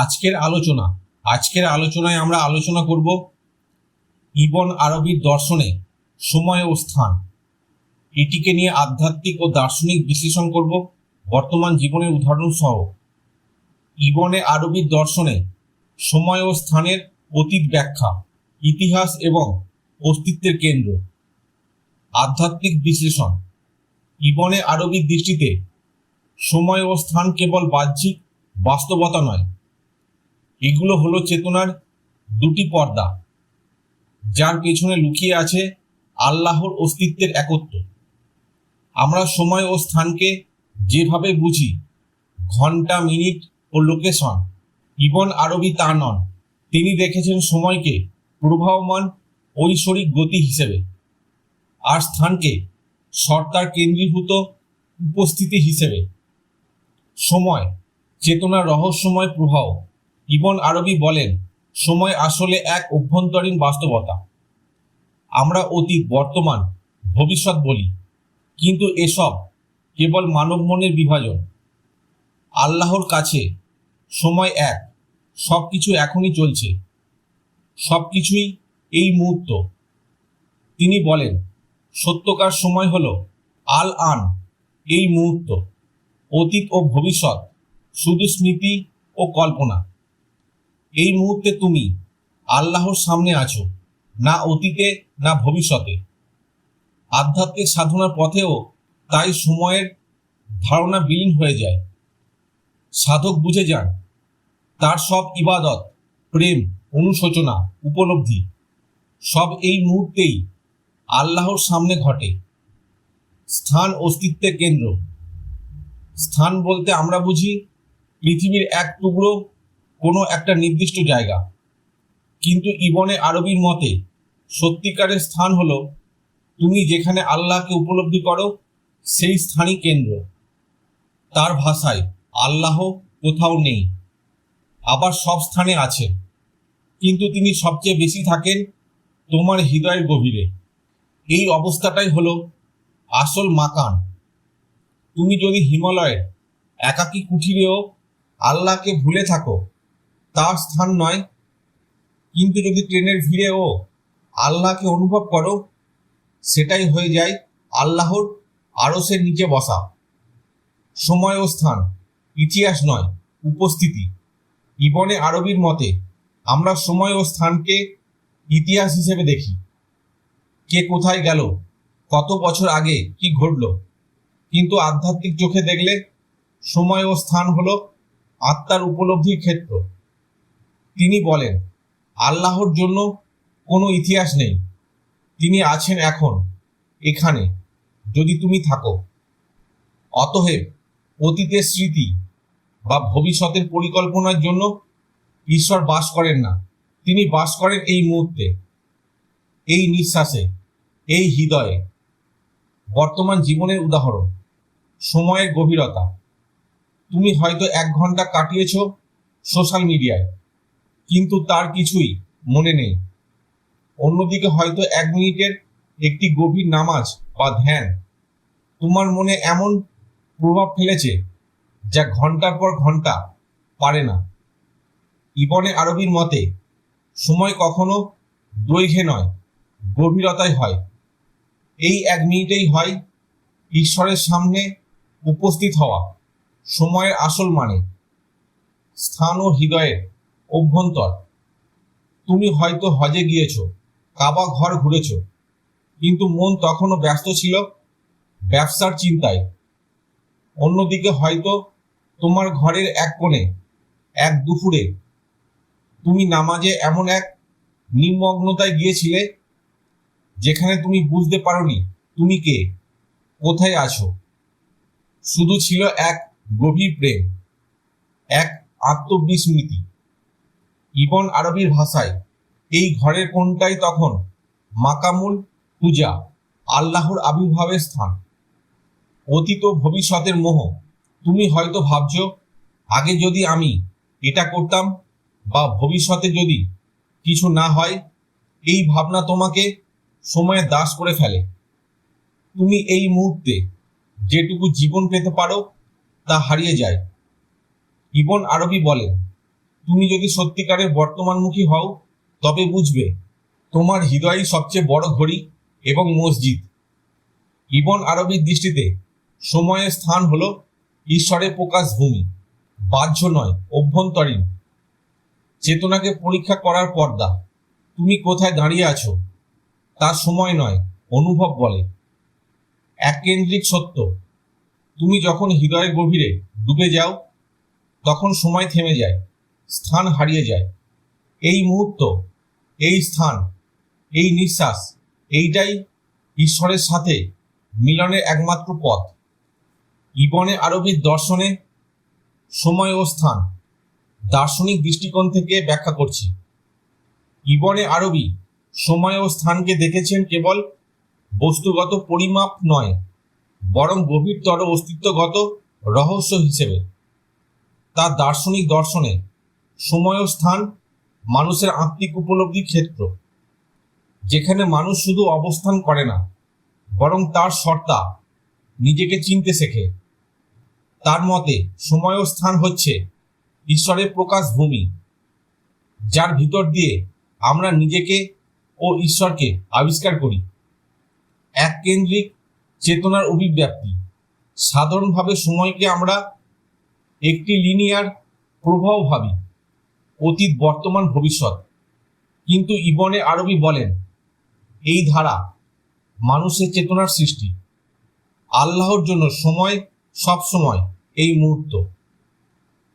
আজকের আলোচনা, আজকের আলোচনায় আমরা আলোচনা করব ইবন আরবির দর্শনে সময় ও স্থান। এটিকে নিয়ে আধ্যাত্মিক ও দার্শনিক বিশ্লেষণ করব, বর্তমান জীবনের উদাহরণ সহ। ইবনে আরবির দর্শনে সময় ও স্থানের অতীত ব্যাখ্যা, ইতিহাস এবং অস্তিত্বের কেন্দ্র। আধ্যাত্মিক বিশ্লেষণ, ইবনে আরবির দৃষ্টিতে সময় ও স্থান কেবল বাহ্যিক বাস্তবতা নয় এগুলো হলো চেতনার দুটি পর্দা, যার পেছনে লুকিয়ে আছে আল্লাহর অস্তিত্বের একত্ব। আমরা সময় ও স্থানকে যেভাবে বুঝি, ঘণ্টা, মিনিট ও লোকেশন, ইবন আরবি তা নন। তিনি দেখেছেন সময়কে প্রবাহমান ঐশ্বরিক গতি হিসেবে, আর স্থানকে সত্তার কেন্দ্রীভূত উপস্থিতি হিসেবে। সময়, চেতনার রহস্যময় প্রবাহ। ইবন আরবি বলেন, সময় আসলে এক অভ্যন্তরীণ বাস্তবতা। আমরা অতীত, বর্তমান, ভবিষ্যৎ বলি, কিন্তু এসব কেবল মানব মনের বিভাজন। আল্লাহর কাছে সময় এক সব কিছু এখনই চলছে সব কিছুই এই মুহূর্ত। তিনি বলেন, সত্যকার সময় হল আল আন, এই মুহূর্ত। অতীত ও ভবিষ্যৎ, শুধু স্মৃতি ও কল্পনা। এই মুহূর্তে তুমি আল্লাহর সামনে আছো, না অতীতে, না ভবিষ্যতে। আধ্যাত্মিক সাধনার পথেও তাই সময়ের ধারণা বিলীন হয়ে যায়। সাধক বুঝে যান, তার সব ইবাদত, প্রেম, অনুশোচনা, উপলব্ধি, সব এই মুহূর্তেই আল্লাহর সামনে ঘটে। স্থান অস্তিত্বের কেন্দ্র। স্থান বলতে আমরা বুঝি পৃথিবীর এক টুকরো কোনো একটা নির্দিষ্ট জায়গা। কিন্তু ইবনে আরবির মতে, সত্যিকারের স্থান হলো, তুমি যেখানে আল্লাহকে উপলব্ধি করো, সেই স্থানই কেন্দ্র। তার ভাষায়, আল্লাহ কোথাও নেই, আবার সব স্থানে আছে। কিন্তু তিনি সবচেয়ে বেশি থাকেন তোমার হৃদয়ের গভীরে। এই অবস্থাটাই হলো আসল মাকান। তুমি যদি হিমালয়ের একাকী কুঠিরেও আল্লাহকে ভুলে থাকো তার স্থান নয়। কিন্তু যদি ট্রেনের ভিড়েও আল্লাহকে অনুভব করো, সেটাই হয়ে যায় আল্লাহর আরসের নিচে বসা। সময় ও স্থান, ইতিহাস নয়, উপস্থিতি। ইবনে আরবির মতে, আমরা সময় ও স্থানকে ইতিহাস হিসেবে দেখি। কে কোথায় গেল, কত বছর আগে কি ঘটল। কিন্তু আধ্যাত্মিক চোখে দেখলে সময় ও স্থান হলো আত্মার উপলব্ধির ক্ষেত্র। তিনি বলেন, আল্লাহর জন্য কোনো ইতিহাস নেই। তিনি আছেন এখন, এখানে, যদি তুমি থাকো। অতএব অতীতের স্মৃতি বা ভবিষ্যতের পরিকল্পনার জন্য ঈশ্বর বাস করেন না। তিনি বাস করেন এই মুহূর্তে, এই নিঃশ্বাসে, এই হৃদয়ে। বর্তমান জীবনের উদাহরণ, সময়ের গভীরতা। তুমি হয়তো এক ঘণ্টা কাটিয়েছ সোশ্যাল মিডিয়ায়। কিন্তু তার কিছুই মনে নেই। অন্যদিকে হয়তো এক মিনিটের একটি গভীর নামাজ বা ধ্যান তোমার মনে এমন প্রভাব ফেলেছে যা ঘণ্টার পর ঘণ্টা পারে না। ইবনে আরবির মতে, সময় কখনো দৈর্ঘ্যে নয়, গভীরতায় হয়। এই এক মিনিটেই হয় ঈশ্বরের সামনে উপস্থিত হওয়া, সময়ের আসল মানে স্থান ও হৃদয়ের অভ্যন্তর। তুমি হয়তো হজে গিয়েছ, কাবা ঘর ঘুরেছ, কিন্তু মন তখনও ব্যস্ত ছিল ব্যবসার চিন্তায়। অন্যদিকে হয়তো তোমার ঘরের এক কোণে, এক দুপুরে, তুমি নামাজে এমন এক নিমগ্নতায় গিয়েছিলে, যেখানে তুমি বুঝতে পারোনি তুমি কে, কোথায় আছো। শুধু ছিল এক গভীর প্রেম, এক আত্মবিস্মৃতি। ইবন আরবির ভাষায়, এই ঘরের কোনটাই তখন মাকামুল পূজা, আল্লাহর আবির্ভাবের স্থান। অতীত ভবিষ্যতের মোহ, তুমি হয়তো ভাবছ, আগে যদি আমি এটা করতাম বা ভবিষ্যতে যদি কিছু না হয়, এই ভাবনা তোমাকে সময়ে দাস করে ফেলে। তুমি এই মুহূর্তে যেটুকু জীবন পেতে পারো, তা হারিয়ে যায়। ইবন আরবি বলেন তুমি যদি সত্যিকারের বর্তমানমুখী হও, তবে বুঝবে তোমার হৃদয়ই সবচেয়ে বড় ঘড়ি এবং মসজিদ। ইবন আরবির দৃষ্টিতে সময়ের স্থান হল ঈশ্বরের প্রকাশ ভূমি, বাহ্য নয়, অভ্যন্তরীণ। চেতনাকে পরীক্ষা করার পর্দা। তুমি কোথায় দাঁড়িয়ে আছো? তার সময় নয়, অনুভব বলে। এক কেন্দ্রিক সত্য। তুমি যখন হৃদয়ের গভীরে ডুবে যাও, তখন সময় থেমে যায়। স্থান হারিয়ে যায়। এই মুহূর্ত, এই স্থান, এই নিঃশ্বাস, এইটাই ঈশ্বরের সাথে মিলনের একমাত্র পথ। ইবনে আরবির দর্শনে সময় ও স্থান, দার্শনিক দৃষ্টিকোণ থেকে ব্যাখ্যা করছি। ইবনে আরবি সময় ও স্থানকে দেখেছেন কেবল বস্তুগত পরিমাপ নয়, বরং গভীরতর অস্তিত্বগত রহস্য হিসেবে। তার দার্শনিক দর্শনে সময় ও স্থান, মানুষের আত্মিক উপলব্ধির ক্ষেত্র। যেখানে মানুষ শুধু অবস্থান করে না, বরং তার সত্তা, নিজেকে চিনতে শেখে। তার মতে সময় ও স্থান হচ্ছে ঈশ্বরের প্রকাশ ভূমি, যার ভিতর দিয়ে আমরা নিজেকে ও ঈশ্বরকে আবিষ্কার করি। এক কেন্দ্রিক চেতনার অভিব্যক্তি। সাধারণভাবে সময়কে আমরা একটি লিনিয়ার প্রবাহ ভাবি। অতীত, বর্তমান, ভবিষ্যৎ। কিন্তু ইবনে আরবি বলেন, এই ধারা মানুষের চেতনার সৃষ্টি। আল্লাহর জন্য সময় সব সময় এই মুহূর্ত।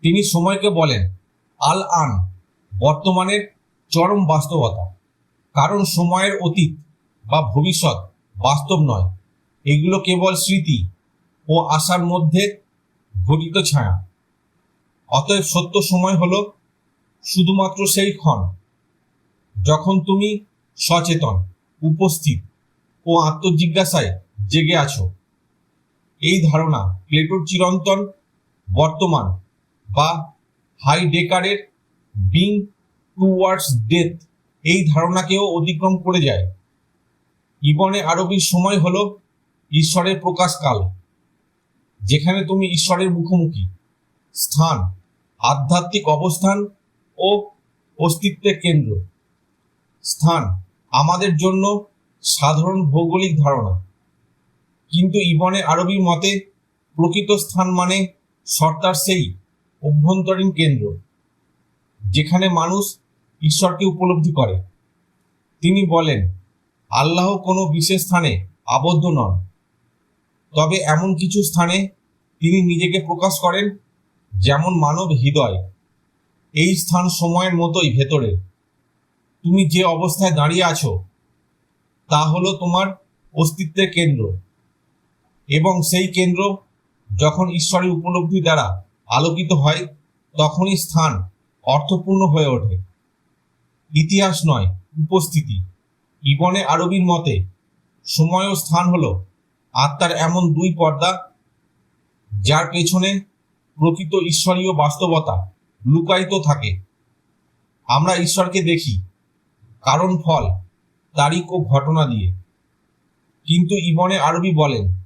তিনি সময়কে বলেন আল আন বর্তমানের চরম বাস্তবতা। কারণ সময়ের অতীত বা ভবিষ্যৎ বাস্তব নয়। এগুলো কেবল স্মৃতি ও আশার মধ্যে ঘটিত ছায়া। অতএব সত্য সময় হলো শুধুমাত্র সেই ক্ষণ যখন তুমি সচেতন, উপস্থিত ও আত্মজিজ্ঞাসায় জেগে আছো। এই ধারণা প্লেটোর চিরন্তন, বর্তমান বা হাইডেকারের বিং টুয়ার্ডস ডেথ এই ধারণাকেও অতিক্রম করে যায়। ইবনে আরবির সময় হল ঈশ্বরের প্রকাশকাল, যেখানে তুমি ঈশ্বরের মুখোমুখি, স্থান, আধ্যাত্মিক অবস্থান ও অস্তিত্বের কেন্দ্র। স্থান, আমাদের জন্য সাধারণ ভৌগোলিক ধারণা। কিন্তু ইবনে আরবির মতে, প্রকৃত স্থান মানে সর্তার সেই অভ্যন্তরীণ কেন্দ্র, যেখানে মানুষ ঈশ্বরকে উপলব্ধি করে। তিনি বলেন, আল্লাহ কোনো বিশেষ স্থানে আবদ্ধ নন। তবে এমন কিছু স্থানে তিনি নিজেকে প্রকাশ করেন, যেমন মানব হৃদয়। এই স্থান সময়ের মতোই ভেতরে। তুমি যে অবস্থায় দাঁড়িয়ে আছো, তা হলো তোমার অস্তিত্বের কেন্দ্র। এবং সেই কেন্দ্র যখন ঈশ্বরের উপলব্ধি দ্বারা আলোকিত হয়, তখনই স্থান অর্থপূর্ণ হয়ে ওঠে। ইতিহাস নয়, উপস্থিতি। ইবনে আরবির মতে, সময় ও স্থান হলো আত্মার এমন দুই পর্দা, যার পেছনে প্রকৃত ঈশ্বরীয় বাস্তবতা লুকায়িত থাকে। আমরা ঈশ্বরকে দেখি, কারণ ফল, তারিখ ও ঘটনা দিয়ে। কিন্তু ইবনে আরবি বলেন,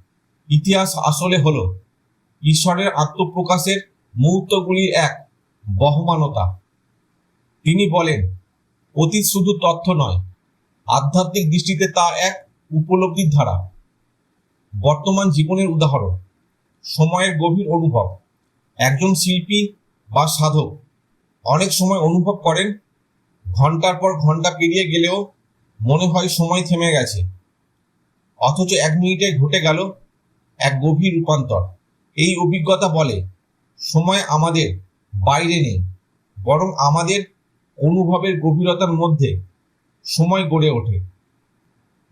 ইতিহাস আসলে হলো, ঈশ্বরের আত্মপ্রকাশের মুহূর্তগুলির এক, বহমানতা। তিনি বলেন, অতীত শুধু তথ্য নয়, আধ্যাত্মিক দৃষ্টিতে তা এক উপলব্ধির ধারা। বর্তমান জীবনের উদাহরণ, সময়ের গভীর অনুভব। একজন শিল্পী বা সাধক অনেক সময় অনুভব করেন, ঘণ্টার পর ঘণ্টা পেরিয়ে গেলেও মনে হয় সময় থেমে গেছে। অথচ এক মিনিটে ঘটে গেল এক গভীর রূপান্তর। এই অভিজ্ঞতা বলে, সময় আমাদের বাইরে নেই, বরং আমাদের অনুভবের গভীরতার মধ্যে সময় গড়ে ওঠে।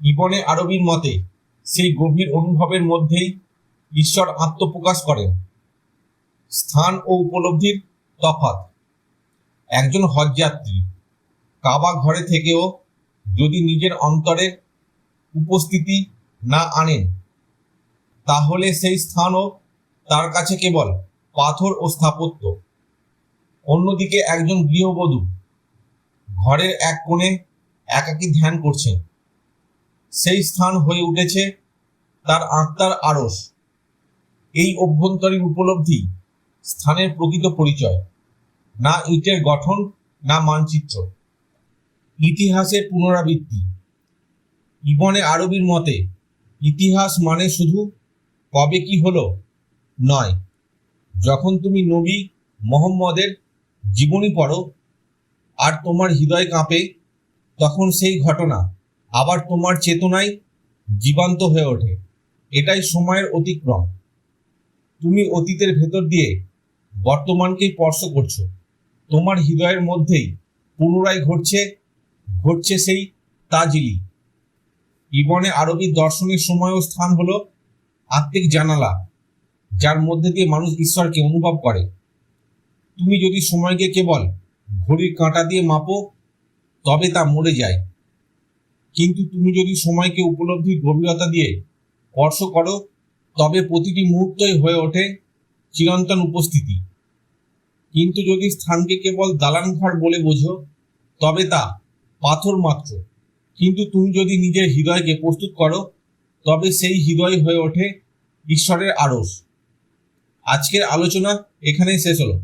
ইবনে আরবির মতে, সেই গভীর অনুভবের মধ্যেই ঈশ্বর আত্মপ্রকাশ করেন। স্থান ও উপলব্ধির তফাৎ। একজন হজযাত্রী কাবা ঘরে থেকেও যদি নিজের অন্তরের উপস্থিতি না আনেন, তাহলে সেই স্থানও তার কাছে কেবল পাথর ও স্থাপত্য। অন্যদিকে একজন গৃহবধূ ঘরের এক কোণে একাকী ধ্যান করছেন। সেই স্থান হয়ে উঠেছে তার আত্মার আড়স। এই অভ্যন্তরীণ উপলব্ধি স্থানের প্রকৃত পরিচয়, না ইটের গঠন, না মানচিত্র। ইতিহাসের পুনরাবৃত্তি। ইবনে আরবির মতে, ইতিহাস মানে শুধু কবে কি হলো নয়। যখন তুমি নবী মোহাম্মদের জীবনী পড়ো আর তোমার হৃদয় কাঁপে, তখন সেই ঘটনা আবার তোমার চেতনায় জীবান্ত হয়ে ওঠে। এটাই সময়ের অতিক্রম। তুমি অতীতের ভেতর দিয়ে বর্তমানকে স্পর্শ করছ। তোমার হৃদয়ের মধ্যেই পুনরায় ঘটছে ঘটছে সেই তাজিলি। ইবনে আরবি দর্শনের সময় ও স্থান হলো আত্মিক জানালা, যার মধ্যে দিয়ে মানুষ ঈশ্বরকে অনুভব করে। তুমি যদি সময়কে কেবল ঘড়ির কাঁটা দিয়ে মাপো, তবে তা মরে যায়। কিন্তু তুমি যদি সময়কে উপলব্ধির গভীরতা দিয়ে স্পর্শ করো, তবে প্রতিটি মুহূর্তই হয়ে ওঠে চিরন্তন উপস্থিতি। কিন্তু যদি স্থানকে কেবল দালান ঘর বলে বোঝো, তবে তা পাথর মাত্র। কিন্তু তুমি যদি নিজের হৃদয়কে প্রস্তুত করো, তবে সেই হৃদয় হয়ে ওঠে ঈশ্বরের আড়স আজকের আলোচনা এখানেই শেষ হলো।